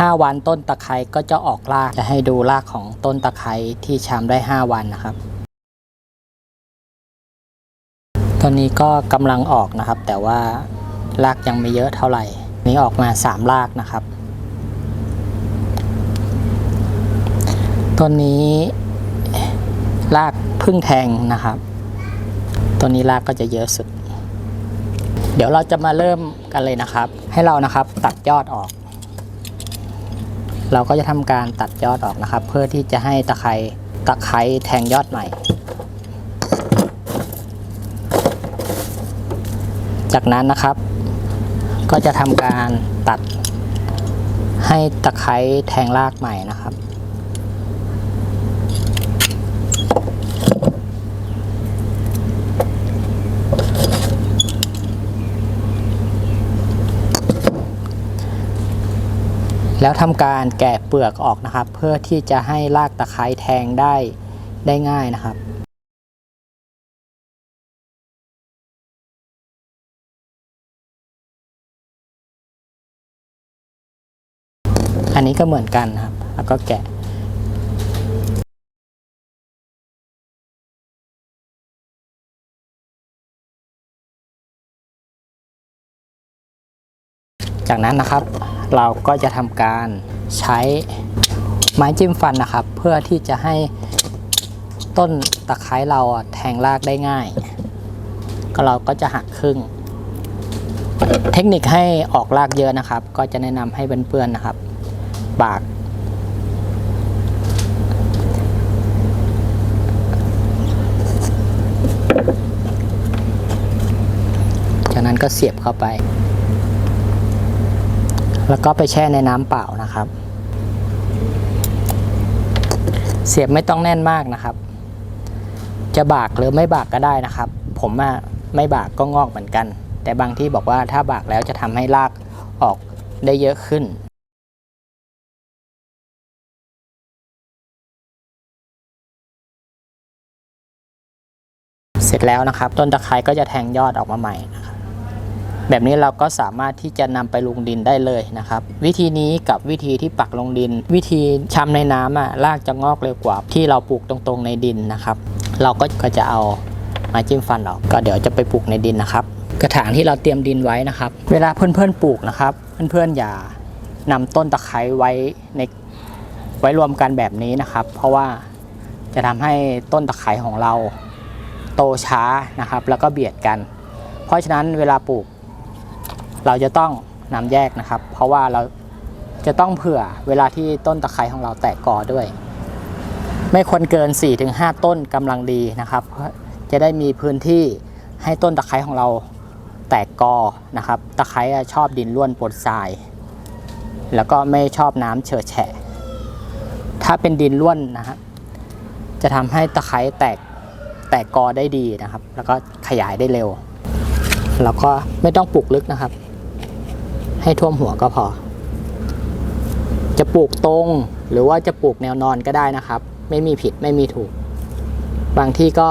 5 วันต้นตะไคร้ก็จะออกราก จะให้ดูรากของต้นตะไคร้ที่ชำได้ 5 วันนะครับ ตอนนี้ก็กำลังออกนะครับ แต่ว่ารากยังไม่เยอะเท่าไหร่ นี่ออกมา 3 รากนะครับ ต้นนี้รากพึ่งแทงนะครับต้นนี้รากก็จะเยอะสุด เดี๋ยวเราจะมาเริ่มกันเลยนะครับ ให้เรานะครับตัดยอดออก เราก็จะทำการตัดยอดออกนะครับ เพื่อที่จะให้ตะไคร้ตะไคร้แทงยอดใหม่ จากนั้นนะครับ ก็จะทำการตัดให้ตะไคร้แทงรากใหม่นะครับ แล้วทำการแกะเปลือกออกนะครับ เพื่อที่จะให้รากตะไคร้แทงได้ได้ง่ายนะครับอันนี้ก็เหมือนกันนะครับ แล้วก็แกะ จากนั้นนะครับ เราก็จะทำการใช้ไม้จิ้มฟันนะครับ เพื่อที่จะให้ต้นตะไคร้เราแทงรากได้ง่าย ก็เราก็จะหักครึ่ง เทคนิคให้ออกรากเยอะนะครับ ก็จะแนะนำให้เพื่อนๆนะครับบากจากนั้นก็เสียบเข้าไป แล้วก็ไปแช่ในน้ำเปล่านะครับ เสียบไม่ต้องแน่นมากนะครับ จะบากหรือไม่บากก็ได้นะครับ ผมอะไม่บากก็งอกเหมือนกัน แต่บางที่บอกว่าถ้าบากแล้วจะทำให้รากออกได้เยอะขึ้นเสร็จแล้วนะครับ ต้นตะไคร้ก็จะแทงยอดออกมาใหม่นะ แบบนี้เราก็สามารถที่จะนำไปลงดินได้เลยนะครับ วิธีนี้กับวิธีที่ปักลงดิน วิธีชำในน้ำอะรากจะงอกเร็วกว่าที่เราปลูกตรงๆในดินนะครับ เราก็ก็จะเอาไม้จิ้มฟันออกก็เดี๋ยวจะไปปลูกในดินนะครับ กระถางที่เราเตรียมดินไว้นะครับ เวลาเพื่อนๆปลูกนะครับ เพื่อนๆอย่านำต้นตะไคร้ไว้ในไว้รวมกันแบบนี้นะครับ เพราะว่าจะทำให้ต้นตะไคร้ของเราโตช้านะครับ แล้วก็เบียดกัน เพราะฉะนั้นเวลาปลูก เราจะต้องนำแยกนะครับ เพราะว่าเราจะต้องเผื่อเวลาที่ต้นตะไคร้ของเราแตกกอด้วย ไม่ควรเกิน 4-5 ต้นกำลังดีนะครับเพราะจะได้มีพื้นที่ให้ต้นตะไคร้ของเราแตกกอนะครับ ตะไคร้ชอบดินร่วนปนทราย แล้วก็ไม่ชอบน้ำเฉอะแฉะ ถ้าเป็นดินร่วนนะครับจะทำให้ตะไคร้แตกแตกกอได้ดีนะครับ แล้วก็ขยายได้เร็ว แล้วก็ไม่ต้องปลูกลึกนะครับ ให้ท่วมหัวก็พอ จะปลูกตรงหรือว่าจะปลูกแนวนอนก็ได้นะครับ ไม่มีผิดไม่มีถูก บางที่ก็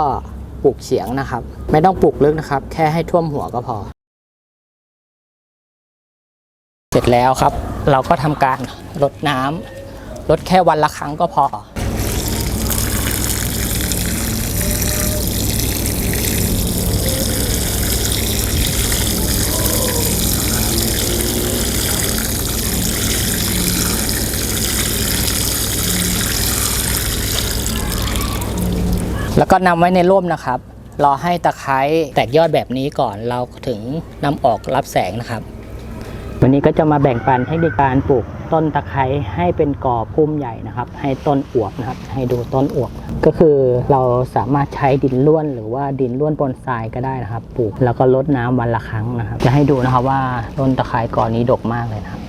ปลูกเฉียงนะครับ ไม่ต้องปลูกลึกนะครับ แค่ให้ท่วมหัวก็พอ เสร็จแล้วครับ เราก็ทำการรดน้ำรดแค่วันละครั้งก็พอ แล้วก็นำไว้ในร่มนะครับ รอให้ตะไคร้แตกยอดแบบนี้ก่อนเราถึงนำออกรับแสงนะครับ วันนี้ก็จะมาแบ่งปันเทคนิคการปลูกต้นตะไคร้ให้เป็นกอพุ่มใหญ่นะครับ ให้ต้นอวบนะครับ ให้ดูต้นอวบก็คือเราสามารถใช้ดินล้วน หรือว่าดินล้วนปนทรายก็ได้นะครับ ปลูกแล้วก็ลดน้ำวันละครั้งนะครับ จะให้ดูนะครับว่าต้นตะไคร้กอนี้ดกมากเลยนะครับ